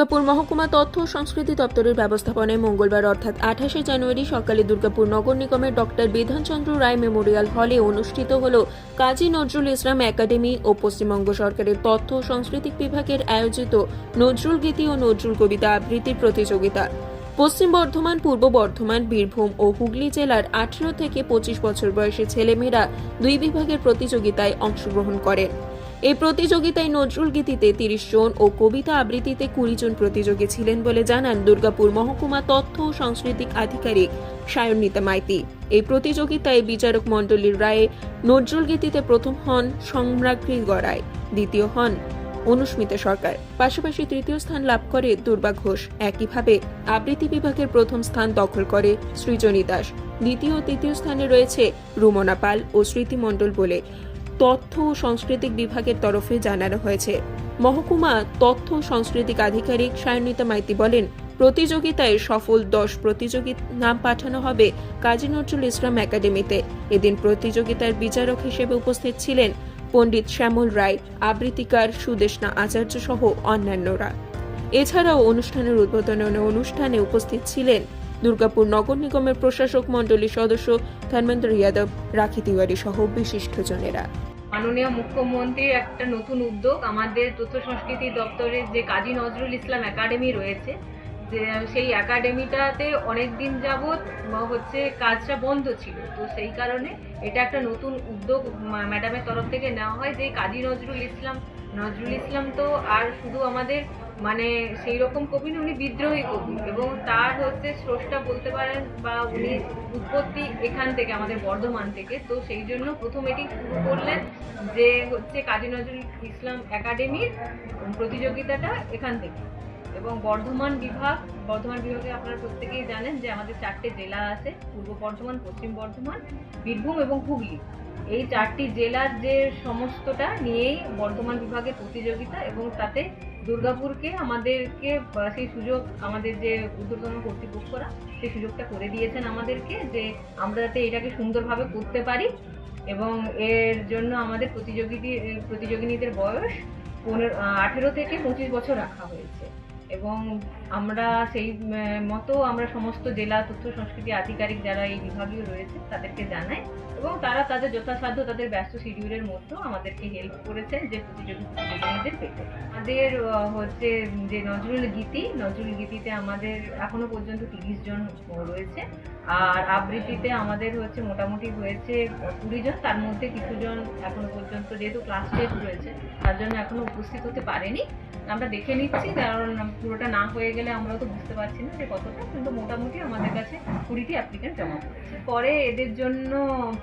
দুর্গাপুর মহকুমা তথ্য ও সংস্কৃতি দপ্তরের ব্যবস্থাপনায় মঙ্গলবার অর্থাৎ আঠাশে জানুয়ারি সকালে দুর্গাপুর নগর নিগমের ডক্টর বিধানচন্দ্র রায় মেমোরিয়াল হলে অনুষ্ঠিত হল কাজী নজরুল ইসলাম একাডেমি ও পশ্চিমবঙ্গ সরকারের তথ্য ও সাংস্কৃতিক বিভাগের আয়োজিত নজরুল গীতি ও নজরুল কবিতা আবৃত্তির প্রতিযোগিতা। পশ্চিম বর্ধমান, পূর্ব বর্ধমান, বীরভূম ও হুগলি জেলার আঠেরো থেকে পঁচিশ বছর বয়সী ছেলেমেয়েরা দুই বিভাগের প্রতিযোগিতায় অংশগ্রহণ করেন। এই প্রতিযোগিতায় নজরুল গীতিতে তিরিশ জন ও কবিতা আবৃত্তিতে কুড়ি জন প্রতিযোগী ছিলেন বলে জানান দুর্গাপুর মহকুমা তথ্য ও সাংস্কৃতিক আধিকারিক সায়ন্বিতা মাইতি। এই প্রতিযোগিতায় বিচারক মণ্ডলীর রায়ে নজরুল গীতিতে প্রথম হন সম্রাজ্ঞী গড়াই দ্বিতীয় হন অনুস্মিতা সরকার। পাশাপাশি তৃতীয় স্থান লাভ করে দুর্বা ঘোষ। একইভাবে আবৃত্তি বিভাগের প্রথম স্থান দখল করে সৃজনী দাস। দ্বিতীয় ও তৃতীয় স্থানে রয়েছে রুমনা পাল ও স্মৃতি মণ্ডল বলে তথ্য ও সাংস্কৃতিক বিভাগের তরফে জানানো হয়েছে। মহকুমা তথ্য সাংস্কৃতিক আধিকারিক সায়নিতা মাইতি বলেন, প্রতিযোগিতায় সফল দশ প্রতিযোগীর নাম পাঠানো হবে কাজী নজরুল ইসলাম একাডেমিতে। এদিন প্রতিযোগিতার বিচারক হিসেবে উপস্থিত ছিলেন পণ্ডিত শ্যামল রায়, আবৃত্তিকার সুদেশনা আচার্য সহ অন্যান্যরা। এছাড়াও অনুষ্ঠানের উদ্বোধনী অনুষ্ঠানে উপস্থিত ছিলেন দুর্গাপুর নগর নিগমের প্রশাসক মণ্ডলীর সদস্য ধর্মেন্দ্র যাদব রাখি তিওয়ারি সহ বিশিষ্টজনেরা মাননীয় মুখ্যমন্ত্রীর একটা নতুন উদ্যোগ। আমাদের তথ্য সংস্কৃতি দপ্তরের যে কাজী নজরুল ইসলাম একাডেমি রয়েছে যে সেই একাডেমিটাতে অনেক দিন যাবৎ হচ্ছে কাজটা বন্ধ ছিল। তো সেই কারণে এটা একটা নতুন উদ্যোগ ম্যাডামের তরফ থেকে নেওয়া হয় যে কাজী নজরুল ইসলাম। নজরুল ইসলাম তো আর শুধু আমাদের মানে সেই রকম কবি না, উনি বিদ্রোহী কবি। এবং তার হচ্ছে স্রষ্টা বলতে পারেন বা উনি উৎপত্তি এখান থেকে আমাদের বর্ধমান থেকে। তো সেই জন্য প্রথম এটি শুরু করলেন যে হচ্ছে কাজী নজরুল ইসলাম একাডেমির প্রতিযোগিতাটা এখান থেকে। এবং বর্ধমান বিভাগ, বর্ধমান বিভাগে আপনারা প্রত্যেকেই জানেন যে আমাদের চারটে জেলা আছে, পূর্ব বর্ধমান, পশ্চিম বর্ধমান, বীরভূম এবং হুগলি। এই চারটি জেলার যে সমস্তটা নিয়েই বর্ধমান বিভাগের প্রতিযোগিতা এবং তাতে দুর্গাপুরকে আমাদেরকে সেই সুযোগ, আমাদের যে ঊর্ধ্বতন কর্তৃপক্ষরা, সেই সুযোগটা করে দিয়েছেন আমাদেরকে যে আমরা যাতে এটাকে সুন্দরভাবে করতে পারি এবং এর জন্য আমাদের প্রতিযোগী প্রতিযোগিনীদের বয়স পনেরো, আঠেরো থেকে পঁচিশ বছর রাখা হয়েছে। এবং আমরা সেই মতো আমরা সমস্ত জেলা তথ্য সংস্কৃতি আধিকারিক যারা এই বিভাগীয় রয়েছে, তাদেরকে জানাই এবং তারা তাদের যথাসাধ্য তাদের ব্যস্ত শিডিউলের মধ্যেও আমাদেরকে হেল্প করেছেন যে প্রতিযোগী প্রতিযোগীদের পেতে। আমাদের হচ্ছে যে নজরুল গীতি, নজরুল গীতিতে আমাদের এখনও পর্যন্ত তিরিশ জন রয়েছে। আর আবৃত্তিতে আমাদের হচ্ছে মোটামুটি হয়েছে কুড়ি জন, তার মধ্যে কিছুজন এখনও পর্যন্ত যেহেতু ক্লাস টেস্ট রয়েছে, তার জন্য এখনও উপস্থিত হতে পারেনি। আমরা দেখে নিচ্ছি, কারণ পুরোটা না হয়ে আমরাও তো বুঝতে পারছি না যে কতটা, কিন্তু মোটামুটি আমাদের কাছে কুড়িটি অ্যাপ্লিকেন্ট জমা পড়েছে। পরে এদের জন্য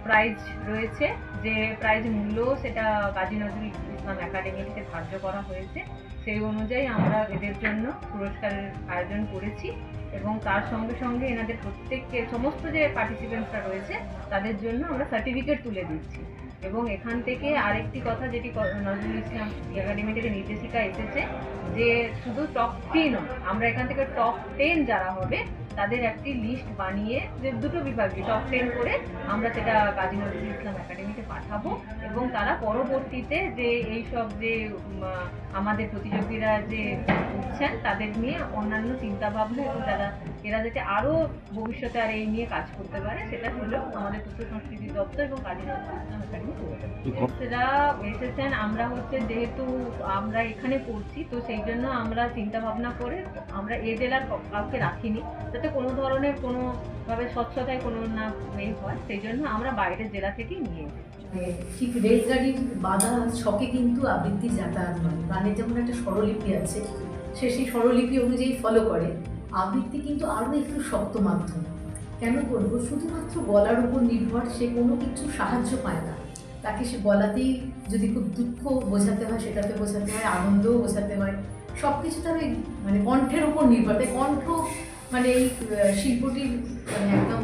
প্রাইজ রয়েছে, যে প্রাইজ মূল্য সেটা কাজী নজরুল ইসলাম একাডেমি থেকে ধার্য করা হয়েছে। সেই অনুযায়ী আমরা এদের জন্য পুরস্কারের আয়োজন করেছি এবং তার সঙ্গে সঙ্গে এনাদের প্রত্যেককে, সমস্ত যে পার্টিসিপেন্টসরা রয়েছে, তাদের জন্য আমরা সার্টিফিকেট তুলে দিচ্ছি। এবং এখান থেকে আরেকটি কথা যেটি নজরুল ইসলাম একাডেমি থেকে নির্দেশিকা এসেছে যে শুধু টপ থ্রি নয়, আমরা এখান থেকে টপ টেন যারা হবে, তাদের একটি লিস্ট বানিয়ে যে দুটো বিভাগে টপ টেন করে আমরা সেটা কাজী নজরুল ইসলাম একাডেমিতে পাঠাবো এবং তারা পরবর্তীতে যে এই সব যে আমাদের প্রতিযোগীরা যে উঠছেন, তাদের নিয়ে অন্যান্য চিন্তাভাবনা এবং তারা এরা যাতে আরও ভবিষ্যতে আর এই নিয়ে কাজ করতে পারে সেটা হলো আমাদের তথ্য সংস্কৃতি দপ্তর এবং কাজী নজরুল ইসলাম একাডেমি সেটা এসেছেন আমরা হচ্ছে যেহেতু আমরা এখানে পড়ছি তো সেই জন্য আমরা চিন্তা ভাবনা করে আমরা এ জেলার কাউকে রাখিনি যাতে কোনো ধরনের কোনো ভাবে স্বচ্ছতায় কোনো না এই হয় সেই জন্য আমরা বাইরের জেলা থেকেই নিয়ে মানে ঠিক রেলগাড়ির বাধা ছকে কিন্তু আবৃত্তি যাতায়াত নয়। গানের যেমন একটা স্বরলিপি আছে সে সেই স্বরলিপি অনুযায়ী ফলো করে। আবৃত্তি কিন্তু আরও একটু শক্ত মাধ্যম। কেন বলব? শুধুমাত্র গলার উপর নির্ভর সে কোনো কিছু সাহায্য পায় না। তাকে সে গলাতেই যদি খুব দুঃখ বোঝাতে হয় সেটাতে বোঝাতে হয় আনন্দও বোঝাতে হয়। সব কিছু তার ওই মানে কণ্ঠের উপর নির্ভর। তাই কণ্ঠ মানে এই শিল্পটির মানে একদম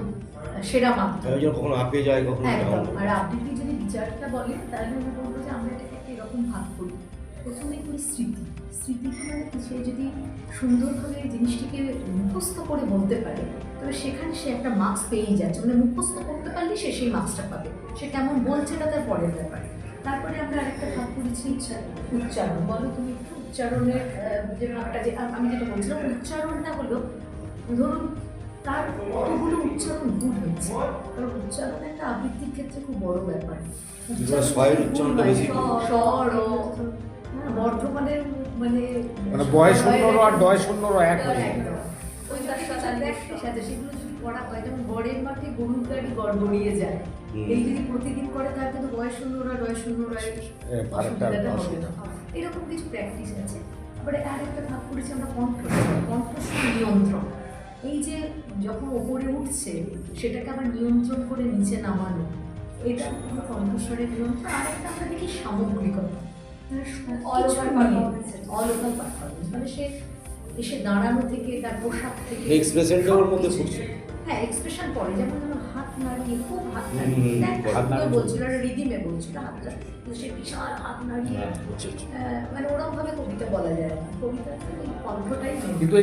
সেরা মাধ্যম। আমি কখনো আপে যায় কখনো একদম। আর আবৃত্তি যদি বিচারটা বলে তাহলে আমি বলব যে আমরা এটাকে এরকম ভাগ করি। প্রথমে করি স্মৃতি। কি সে যদি সুন্দরভাবে জিনিসটিকে মুখস্থ করে বলতে পারে তবে সেখানে সে একটা মার্কস পেয়েই যাচ্ছে। মানে মুখস্থ করতে পারলে সে সেই মার্কসটা পাবে। সে কেমন বলছে না তার পরের ব্যাপার। তারপরে আমরা আরেকটা ভাগ করেছি উচ্চারণ। বলো তুমি উচ্চারণের যে একটা যে আমি যেটা বলছিলাম উচ্চারণটা হলো ধরুন তার কতগুলো উচ্চারণ ভুল হচ্ছে কারণ উচ্চারণ একটা আবৃত্তির ক্ষেত্রে খুব বড় ব্যাপার। র, হ্যাঁ, বর্ধমানের মানে মানে বয় শূন্য আর ডয় শূন্য র এক হয়ে। ওই সাথে সেগুলো যদি করা হয় যেমন মাঠে গরুর গাড়ি গড়গড়িয়ে যায়। এই যদি প্রতিদিন করে তার কিন্তু বয়স শূন্যরা শূন্যরা। এরকম কিছু প্র্যাকটিস আছে। তারপরে আর একটা ভাগ করেছি আমরা নিয়ন্ত্রণ। এই যে যখন ওপরে উঠছে সেটাকে আবার নিয়ন্ত্রণ করে নিচে নামানো এটা হলো কণ্ঠস্বরের নিয়ন্ত্রণ। আর একটা আমরা দেখি সামগ্রিকতা। মানে All over all over performance মানে সে এসে দাঁড়ানো থেকে তার পোশাক থেকে। এক্সপ্রেশনটা ওর মধ্যে ফুটছে। হ্যাঁ এক্সপ্রেশন পরে। যেমন ধরো হাত নাড়িয়ে খুব হাত নাড়িয়ে। হাত সুন্দর নাড়ানো। রিদিমে বলছিল হাতটা কিন্তু সে বিশাল হাত নাড়িয়ে হ্যাঁ, মানে ওরকম ভাবে কবিতা বলা যায় না। কবিতা কণ্ঠটাই কিন্তু